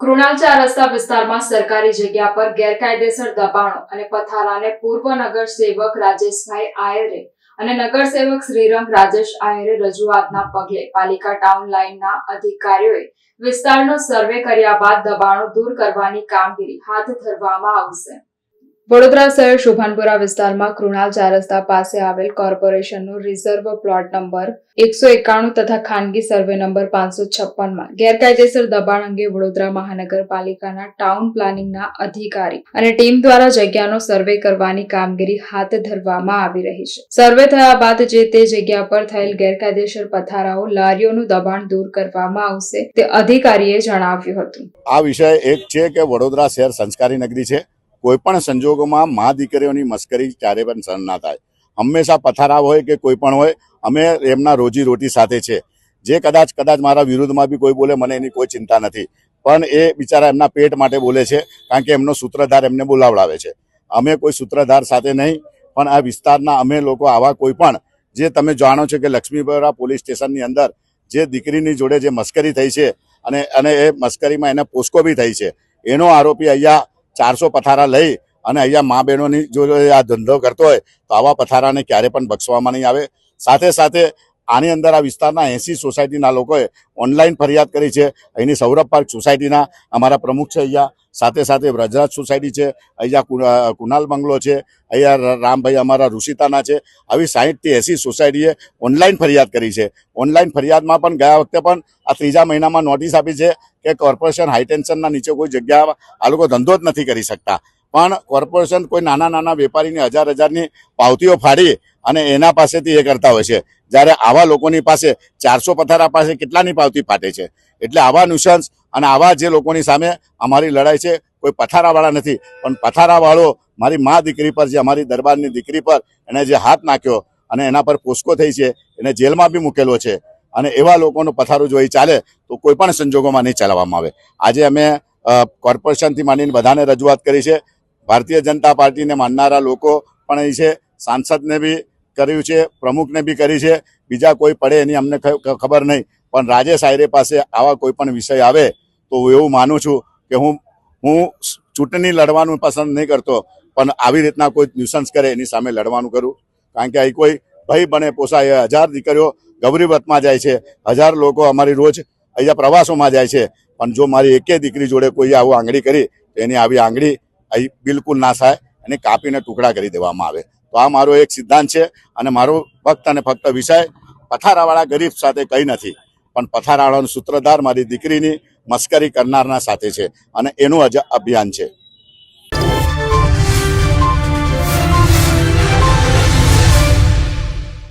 કૃણાલ રસ્તા વિસ્તારમાં સરકારી જગ્યા પર ગેરકાયદેસર દબાણો અને પથારાને પૂર્વ નગરસેવક રાજેશભાઈ આયરે અને નગરસેવક શ્રીરંગ રાજેશ આયરે રજૂઆતના પગલે પાલિકા ટાઉન લાઇનના અધિકારીઓએ વિસ્તારનો સર્વે કર્યા બાદ દબાણો દૂર કરવાની કામગીરી હાથ ધરવામાં આવશે. વડોદરા શહેર શોભાનપુરા વિસ્તારમાં કૃણાલ ચાર પાસે આવેલ કોર્પોરેશનનો રિઝર્વ પ્લોટ નંબર એકસો એકાણું તથા ખાનગી સર્વે નંબર પાંચસો છપ્પનમાં ગેરકાયદેસર દબાણ અંગે વડોદરા મહાનગરપાલિકાના ટાઉન પ્લાનિંગના અધિકારી અને ટીમ દ્વારા જગ્યાનો સર્વે કરવાની કામગીરી હાથ ધરવામાં આવી રહી છે. સર્વે થયા બાદ જે તે જગ્યા પર થયેલ ગેરકાયદેસર પથારાઓ, લારીઓનું દબાણ દૂર કરવામાં આવશે તે અધિકારીએ જણાવ્યું હતું. આ વિષય એક છે કે વડોદરા શહેર સંસ્કારી નગરી છે. કોઈ પણ સંજોગોમાં મા દીકરીઓની મસ્કરી ક્યારે પણ સહન ના થાય. હંમેશા પથારા હોય કે કોઈ પણ હોય, અમે એમના રોજી રોટી સાથે છે. જે કદાચ કદાચ મારા વિરુદ્ધમાં બી કોઈ બોલે, મને એની કોઈ ચિંતા નથી. પણ એ બિચારા એમના પેટ માટે બોલે છે, કારણ કે એમનો સૂત્રધાર એમને બોલાવડાવે છે. અમે કોઈ સૂત્રધાર સાથે નહીં, પણ આ વિસ્તારના અમે લોકો આવા કોઈ પણ, જે તમે જાણો છો કે લક્ષ્મીપુરા પોલીસ સ્ટેશનની અંદર જે દીકરીની જોડે જે મસ્કરી થઈ છે અને અને એ મસ્કરીમાં એને પોસ્કો બી થઈ છે. એનો આરોપી અહીંયા ચારસો પથારા લઈ અને અહીંયા મા બહેનોની જો આ ધંધો કરતો હોય, તો આવા પથારાને ક્યારે પણ બક્ષવામાં નહીં આવે. સાથે સાથે આની અંદર આ વિસ્તારના એસી સોસાયટીના લોકોએ ઓનલાઈન ફરિયાદ કરી છે. અહીંની સૌરભ પાર્ક સોસાયટીના અમારા પ્રમુખ છે અહીંયા. સાથે સાથે વ્રજરાજ સોસાયટી છે. અહીંયા કુનાલ બંગલો છે. અહીંયા રામભાઈ અમારા ઋષિતાના છે. આવી સાહીઠથી એસી સોસાયટીએ ઓનલાઈન ફરિયાદ કરી છે. ઓનલાઈન ફરિયાદમાં પણ ગયા વખતે પણ આ ત્રીજા મહિનામાં નોટિસ આપી છે કે કોર્પોરેશન હાઈટેન્શનના નીચે કોઈ જગ્યા આ લોકો ધંધો જ નથી કરી શકતા. પણ કોર્પોરેશન કોઈ નાના નાના વેપારીની હજાર હજારની પાવતીઓ ફાડી અને એના પાસેથી એ કરતા હોય છે. જ્યારે આવા લોકોની પાસે ચારસો પથારા પાસે કેટલાની પાવતી ફાટે છે? એટલે આવા નુસન્સ અને આવા જે લોકોની સામે અમારી લડાઈ છે, કોઈ પથારાવાળા નથી. પણ પથારાવાળો મારી મા દીકરી પર, જે અમારી દરબારની દીકરી પર એણે જે હાથ નાખ્યો અને એના પર પોસ્કો થઈ છે, એને જેલમાં બી મૂકેલો છે અને એવા લોકોનો પથારો જો એ ચાલે તો કોઈ પણ સંજોગોમાં નહીં ચલાવવામાં આવે. આજે અમે કોર્પોરેશનથી માંડીને બધાને રજૂઆત કરી છે. ભારતીય જનતા પાર્ટીને માનનારા લોકો પણ અહીં છે. સાંસદને બી કર્યું છે, પ્રમુખને બી કરી છે, બીજા કોઈ પડે એની અમને ખબર નહીં. પણ રાજેશ આયરે પાસે આવા કોઈ પણ વિષય આવે, તો હું એવું માનું છું કે હું હું ચૂંટણી લડવાનું પસંદ નહીં કરતો, પણ આવી રીતના કોઈ ન્યુસન્સ કરે એની સામે લડવાનું કરું. કારણ કે અહીં કોઈ ભય બને પોસાય, હજાર દીકરીઓ ગૌરીવતમાં જાય છે, હજાર લોકો અમારી રોજ અહીંયા પ્રવાસોમાં જાય છે, પણ જો મારી એકે દીકરી જોડે કોઈ આવું આંગળી કરી, તો એની આવી આંગળી અહીં બિલકુલ ના થાય, એને કાપીને ટુકડા કરી દેવામાં આવે. તો આ મારો એક સિદ્ધાંત છે અને મારો ફક્ત અને ફક્ત વિષય પથારાવાળા ગરીબ સાથે કંઈ નથી, પણ પથારાવાળાનો સૂત્રધાર મારી દીકરીની મસ્કરી કરનારના સાથે છે અને એનું જ અભિયાન છે.